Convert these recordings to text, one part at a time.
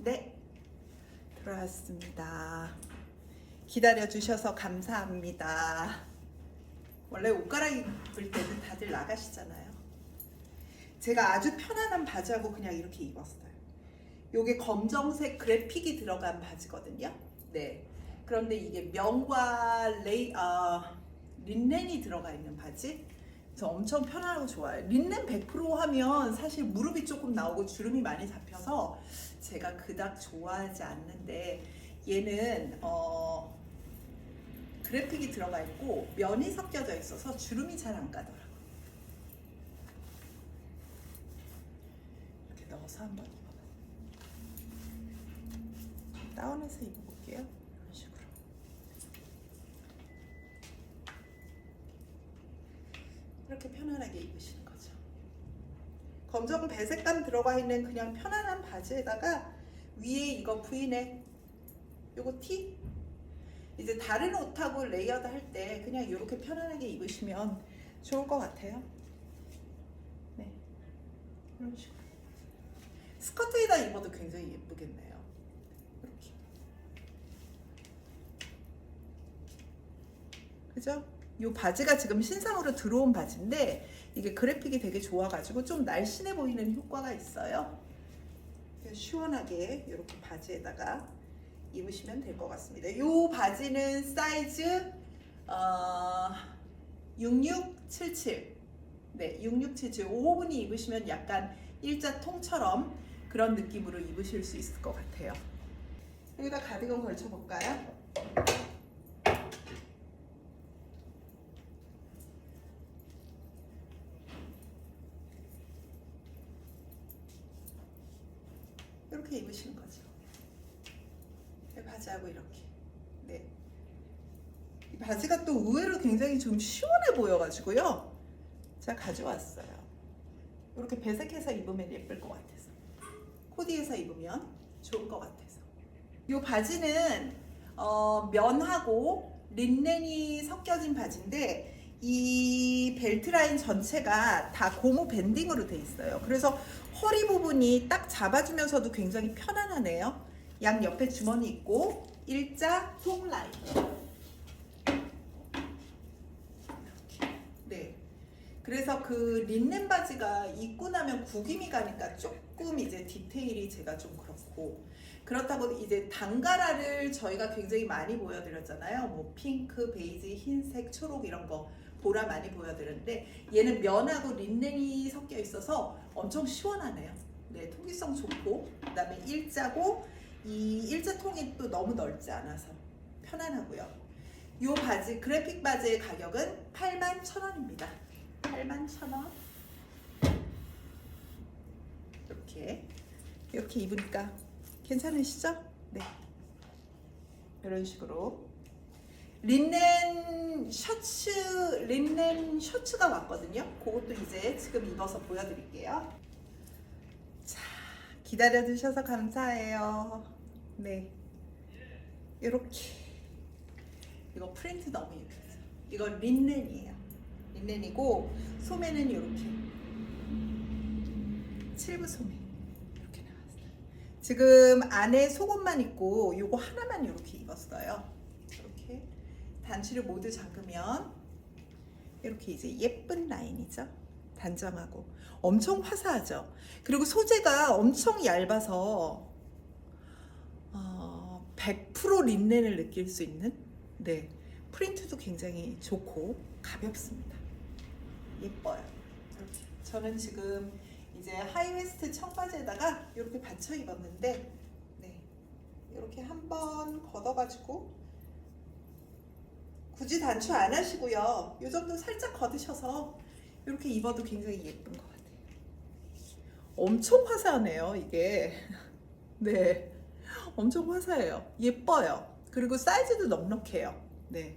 네, 들어왔습니다. 기다려 주셔서 감사합니다. 원래 옷 갈아입을 때는 다들 나가시잖아요. 제가 아주 편안한 바지하고 그냥 이렇게 입었어요. 요게 검정색 그래픽이 들어간 바지거든요. 네. 그런데 이게 명과 레이 아 린넨이 들어가 있는 바지. 그래서 엄청 편안하고 좋아요. 린넨 100% 하면 사실 무릎이 조금 나오고 주름이 많이 잡혀서 제가 그닥 좋아하지 않는데 얘는 어 그래픽이 들어가 있고 면이 섞여져 있어서 주름이 잘 안 가더라고요. 이렇게 넣어서 한번 입어봐요. 다운해서 입어볼게요. 이런 식으로. 이렇게 편안하게 입으시는 거죠. 검정 배색감 들어가 있는 그냥 편안한 바지에다가 위에 이거 브이넥 요거 티 이제 다른 옷하고 레이어드 할 때 그냥 이렇게 편안하게 입으시면 좋을 것 같아요. 네, 이런 식으로 스커트에다 입어도 굉장히 예쁘겠네요. 이렇게 그죠? 이 바지가 지금 신상으로 들어온 바지인데 이게 그래픽이 되게 좋아가지고 좀 날씬해 보이는 효과가 있어요. 시원하게 이렇게 바지에다가 입으시면 될 것 같습니다. 이 바지는 사이즈 어, 6677. 네, 6677. 5호분이 입으시면 약간 일자 통처럼 그런 느낌으로 입으실 수 있을 것 같아요. 여기다 가디건 걸쳐볼까요? 이렇게 입으시는 거죠. 네, 바지하고 이렇게. 네. 이 바지가 또 의외로 굉장히 좀 시원해 보여가지고요. 제가 가져왔어요. 이렇게 배색해서 입으면 예쁠 것 같아서. 코디해서 입으면 좋을 것 같아서. 이 바지는 어, 면하고 린넨이 섞여진 바지인데 이 벨트 라인 전체가 다 고무 밴딩으로 돼 있어요. 그래서 허리 부분이 딱 잡아주면서도 굉장히 편안하네요. 양 옆에 주머니 있고 일자 통 라인. 네. 그래서 그 린넨 바지가 입고 나면 구김이 가니까 조금 이제 디테일이 제가 좀 그렇고 그렇다고 이제 단가라를 저희가 굉장히 많이 보여드렸잖아요. 뭐 핑크, 베이지, 흰색, 초록 이런 거 보라 많이 보여드렸는데 얘는 면하고 린넨이 섞여 있어서 엄청 시원하네요. 네, 통기성 좋고 그다음에 일자고 이 일자 통이 또 너무 넓지 않아서 편안하고요. 이 바지 그래픽 바지의 가격은 8만 1,000원입니다. 8만 1,000원. 이렇게 이렇게 입으니까 괜찮으시죠? 네. 이런 식으로 린넨 셔츠 린넨 셔츠가 왔거든요. 그것도 이제 지금 입어서 보여드릴게요. 자 기다려 주셔서 감사해요. 네 이렇게 이거 프린트 너무 예쁘죠. 이거 린넨이에요. 린넨이고 소매는 이렇게 칠부 소매 이렇게 나왔어요. 지금 안에 속옷만 입고 요거 하나만 이렇게 입었어요. 이렇게 단추를 모두 잠그면 이렇게 이제 예쁜 라인이죠. 단정하고 엄청 화사하죠. 그리고 소재가 엄청 얇아서 어, 100% 린넨을 느낄 수 있는 네 프린트도 굉장히 좋고 가볍습니다. 예뻐요. 저는 지금 이제 하이웨스트 청바지에다가 이렇게 받쳐 입었는데 네 이렇게 한번 걷어가지고 굳이 단추 안 하시고요. 이 정도 살짝 걷으셔서 이렇게 입어도 굉장히 예쁜 것 같아요. 엄청 화사하네요, 이게. 네. 엄청 화사해요. 예뻐요. 그리고 사이즈도 넉넉해요. 네.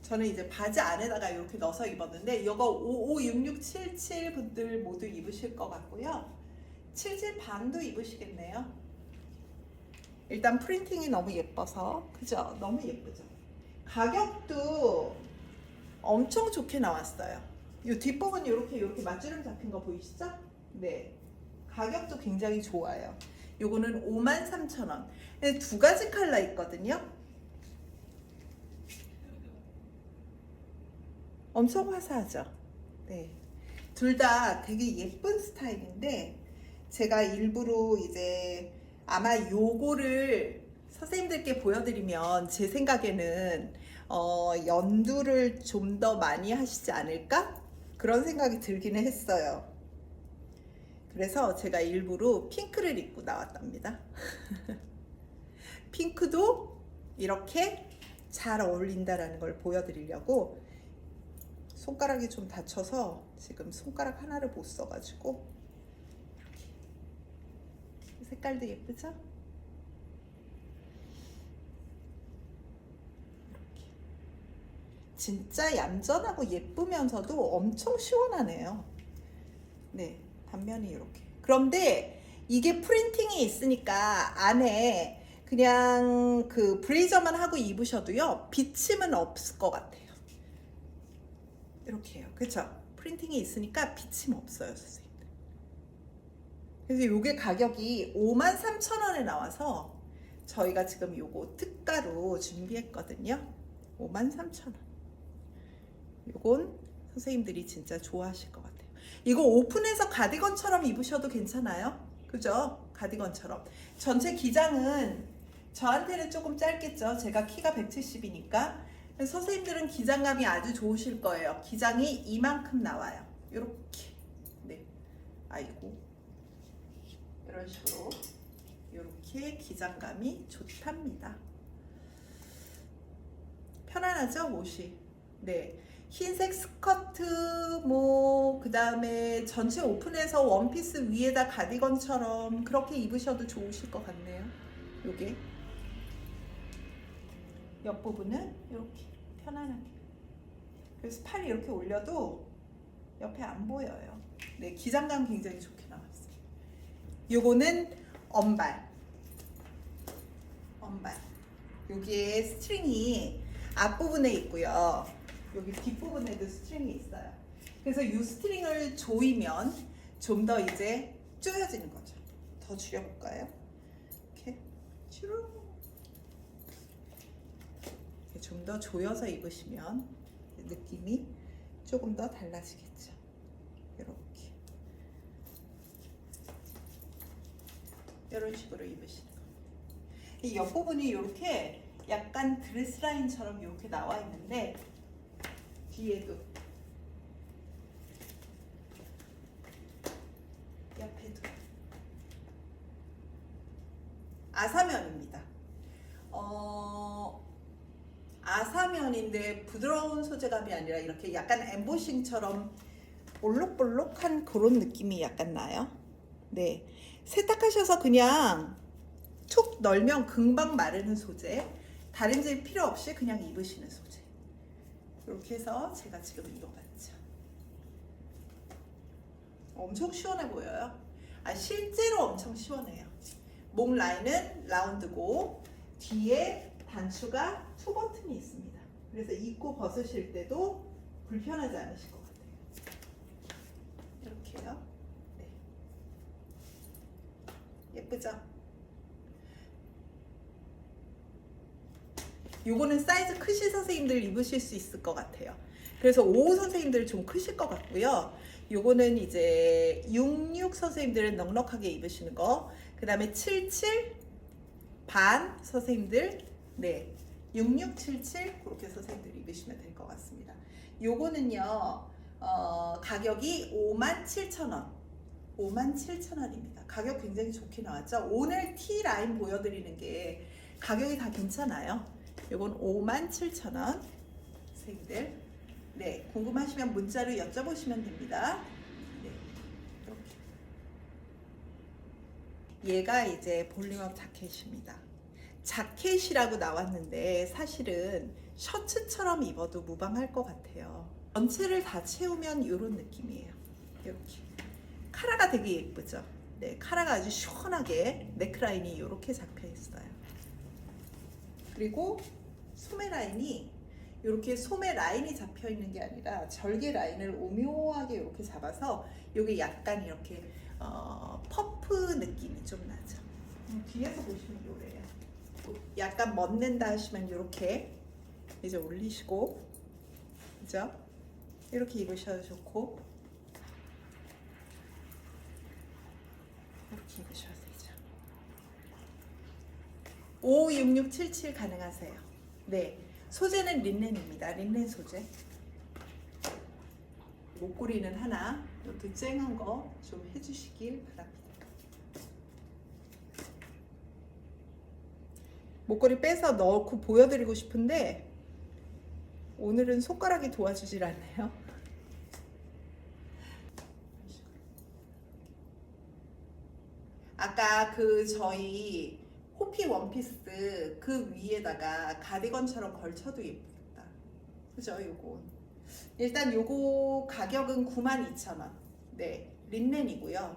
저는 이제 바지 안에다가 이렇게 넣어서 입었는데 이거 556677 분들 모두 입으실 것 같고요. 77 반도 입으시겠네요. 일단 프린팅이 너무 예뻐서 그죠? 너무 예쁘죠? 가격도 엄청 좋게 나왔어요. 이 뒷부분 이렇게 이렇게 맞주름 잡힌 거 보이시죠? 네. 가격도 굉장히 좋아요. 요거는 53,000원. 두 가지 컬러 있거든요. 엄청 화사하죠. 네. 둘 다 되게 예쁜 스타일인데 제가 일부러 이제 아마 요거를 선생님들께 보여드리면 제 생각에는 어, 연두를 좀 더 많이 하시지 않을까? 그런 생각이 들기는 했어요. 그래서 제가 일부러 핑크를 입고 나왔답니다. 핑크도 이렇게 잘 어울린다라는 걸 보여드리려고 손가락이 좀 다쳐서 지금 손가락 하나를 못 써가지고 색깔도 예쁘죠? 이렇게 진짜 얌전하고 예쁘면서도 엄청 시원하네요. 네, 단면이 이렇게. 그런데 이게 프린팅이 있으니까 안에 그냥 그 브레이저만 하고 입으셔도요 비침은 없을 것 같아요. 이렇게 해요. 그쵸? 프린팅이 있으니까 비침 없어요, 선생님들. 그래서 이게 가격이 53,000원에 나와서 저희가 지금 요거 특가로 준비했거든요. 53,000원. 요건 선생님들이 진짜 좋아하실 것 같아요. 이거 오픈해서 가디건처럼 입으셔도 괜찮아요. 그죠? 가디건처럼. 전체 기장은 저한테는 조금 짧겠죠. 제가 키가 170이니까. 선생님들은 기장감이 아주 좋으실 거예요. 기장이 이만큼 나와요. 이렇게. 네. 아이고. 이런 식으로. 이렇게 기장감이 좋답니다. 편안하죠? 옷이. 네. 흰색 스커트 뭐 그 다음에 전체 오픈해서 원피스 위에다 가디건처럼 그렇게 입으셔도 좋으실 것 같네요. 요게 옆부분은 이렇게 편안하게. 그래서 팔 이렇게 올려도 옆에 안 보여요. 네, 기장감 굉장히 좋게 나왔어요. 요거는 엄발. 엄발. 여기에 스트링이 앞부분에 있고요. 여기 뒷부분에도 스트링이 있어요. 그래서 이 스트링을 조이면 좀 더 이제 조여지는 거죠. 더 줄여볼까요? 이렇게 쭈르 좀더 조여서 입으시면 느낌이 조금 더 달라지겠죠. 이렇게 이런 식으로 입으시는 거. 이 옆 부분이 이렇게 약간 드레스 라인처럼 이렇게 나와 있는데 뒤에도 옆에도 아사면입니다. 어, 아사면인데 부드러운 소재감이 아니라 이렇게 약간 엠보싱처럼 볼록볼록한 그런 느낌이 약간 나요. 네, 세탁하셔서 그냥 툭 널면 금방 마르는 소재. 다른 질 필요 없이 그냥 입으시는 소재. 이렇게 해서 제가 지금 입어봤죠. 엄청 시원해 보여요. 아, 실제로 엄청 시원해요. 목 라인은 라운드고 뒤에 단추가 투 버튼이 있습니다. 그래서 입고 벗으실 때도 불편하지 않으실 것 같아요. 이렇게요. 네. 예쁘죠? 요거는 사이즈 크신 선생님들 입으실 수 있을 것 같아요. 그래서 5 선생님들 좀 크실 것 같고요. 요거는 이제 66 선생님들은 넉넉하게 입으시는 거. 그 다음에 77 반 선생님들 네 6677 그렇게 선생님들 입으시면 될 것 같습니다. 요거는요 어, 가격이 57,000원 57,000원입니다. 가격 굉장히 좋게 나왔죠. 오늘 T 라인 보여드리는 게 가격이 다 괜찮아요. 요건 57,000원 선생님들 네 궁금하시면 문자로 여쭤보시면 됩니다. 네, 이렇게. 얘가 이제 볼링업 자켓입니다. 자켓이라고 나왔는데 사실은 셔츠처럼 입어도 무방할 것 같아요. 전체를 다 채우면 이런 느낌이에요. 이렇게 카라가 되게 예쁘죠. 네, 카라가 아주 시원하게 네크라인이 이렇게 잡혀 있어요. 그리고 소매 라인이 이렇게 소매 라인이 잡혀 있는 게 아니라 절개 라인을 오묘하게 이렇게 잡아서 이게 약간 이렇게 어, 퍼프 느낌이 좀 나죠. 음, 뒤에서 보시면 요래요. 약간 멋는다 하시면 이렇게 이제 올리시고, 그죠? 이렇게 입으셔도 좋고, 이렇게 입으셔도. 56677 가능하세요. 네, 소재는 린넨입니다. 린넨 소재. 목걸이는 하나 이렇게 쨍한 거 좀 해주시길 바랍니다. 목걸이 빼서 넣고 보여드리고 싶은데 오늘은 손가락이 도와주질 않네요. 아까 그 저희 호피 원피스 그 위에다가 가디건처럼 걸쳐도 예쁘겠다. 그죠? 요거. 일단 요거 가격은 92,000원. 네. 린넨이고요.